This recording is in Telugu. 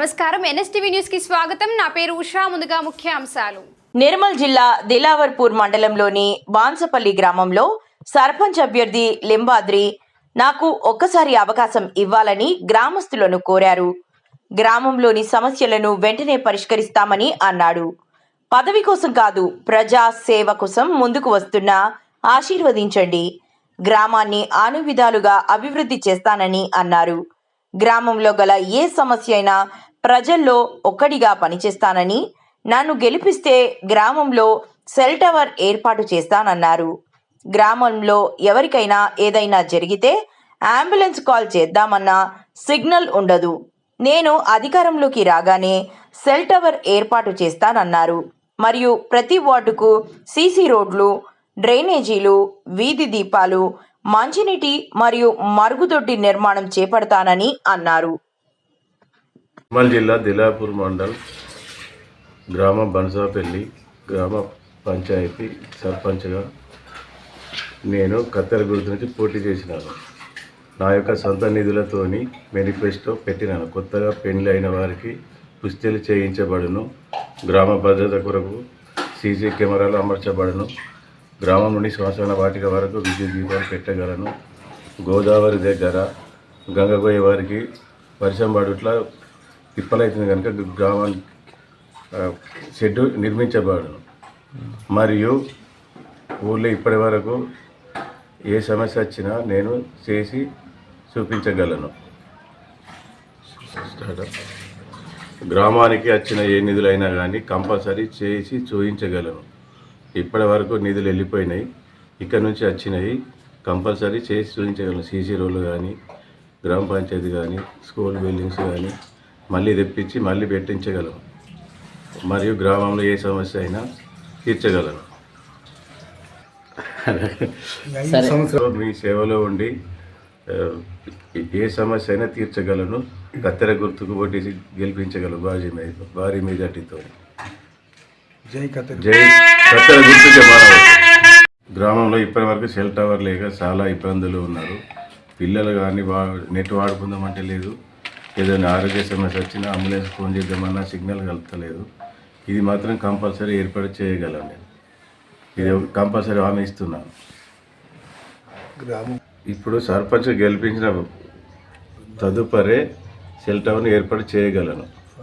నమస్కారం. ఎన్ఎస్టీవీ న్యూస్కి స్వాగతం. నా పేరు ఉషా. ముందుగా ముఖ్య అంశాలు నిర్మల్ జిల్లా దిలావర్పూర్ మండలంలోని బాన్సపల్లి గ్రామంలో సర్పంచ్ అభ్యర్థి లింబాద్రి నాకు ఒక్కసారి అవకాశం ఇవ్వాలని గ్రామస్తులను కోరారు. గ్రామంలోని సమస్యలను వెంటనే పరిష్కరిస్తామని అన్నాడు. పదవి కోసం కాదు ప్రజా సేవ కోసం ముందుకు వస్తున్నా ఆశీర్వదించండి. గ్రామాన్ని ఆనువిధాలుగా అభివృద్ధి చేస్తానని అన్నారు. గ్రామంలో గల ఏ సమస్య అయినా ప్రజల్లో ఒక్కడిగా పనిచేస్తానని నన్ను గెలిపిస్తే గ్రామంలో సెల్ టవర్ ఏర్పాటు చేస్తానన్నారు. గ్రామంలో ఎవరికైనా ఏదైనా జరిగితే అంబులెన్స్ కాల్ చేద్దామన్నా సిగ్నల్ ఉండదు. నేను అధికారంలోకి రాగానే సెల్ టవర్ ఏర్పాటు చేస్తానన్నారు. మరియు ప్రతి వార్డుకు సీసీ రోడ్లు డ్రైనేజీలు వీధి దీపాలు మంచినీటి మరియు మరుగుదొడ్డి నిర్మాణం చేపడతానని అన్నారు. నిర్మల్ జిల్లా దిలాపూర్ మండల్ గ్రామ బన్సాపల్లి గ్రామ పంచాయతీ సర్పంచ్గా నేను కత్తెర గుర్తు నుంచి పోటీ చేసినాను. నా యొక్క సొంత నిధులతోని మేనిఫెస్టో పెట్టినాను. కొత్తగా పెళ్ళి అయిన వారికి పుస్తెలు చేయించబడును. గ్రామ భద్రత కొరకు సీసీ కెమెరాలు అమర్చబడును. గ్రామం నుండి శ్మశాన వాటిక వరకు విద్యుత్ దీపాలు పెట్టగలను. గోదావరి దగ్గర గంగగోయ వారికి వర్షం పడుట్లా తిప్పలైతుంది కనుక గ్రామానికి షెడ్ షెడ్డు మరియు ఊళ్ళో ఇప్పటి వరకు ఏ సమస్య వచ్చినా నేను చేసి చూపించగలను. గ్రామానికి వచ్చిన ఏ నిధులైనా కానీ కంపల్సరీ చేసి చూపించగలను ఇప్పటి వరకు నిధులు వెళ్ళిపోయినాయి. ఇక్కడ నుంచి వచ్చినాయి కంపల్సరీ చేసి చూపించగలను సీసీ రోడ్లు కానీ గ్రామ పంచాయతీ కానీ స్కూల్ బిల్డింగ్స్ కానీ మళ్ళీ తెప్పించి మళ్ళీ పెట్టించగలను మరియు గ్రామంలో ఏ సమస్య అయినా తీర్చగలను మీ సేవలో ఉండి ఏ సమస్య అయినా తీర్చగలను. కత్తెర గుర్తుకు ఓటేసి గెలిపించగలను భారీ మీద భారీ మెజార్టీతో జై జై కత్తెర గుర్తుకే గ్రామంలో ఇప్పటి వరకు సెల్ టవర్ లేక చాలా ఇబ్బందులు ఉన్నారు. పిల్లలు కానీ వా నెట్ వాడుకుందామంటే లేదు. ఏదైనా ఆరోగ్య సమస్య వచ్చినా అంబులెన్స్ ఫోన్ చేద్దామన్నా సిగ్నల్ కలుగుతలేదు ఇది మాత్రం కంపల్సరీ ఏర్పాటు చేయగలను నేను ఇది కంపల్సరీ హామీ ఇస్తున్నాను. గ్రామం. ఇప్పుడు సర్పంచ్ గెలిపించిన తదుపరి సెల్ టవర్ని ఏర్పాటు చేయగలను.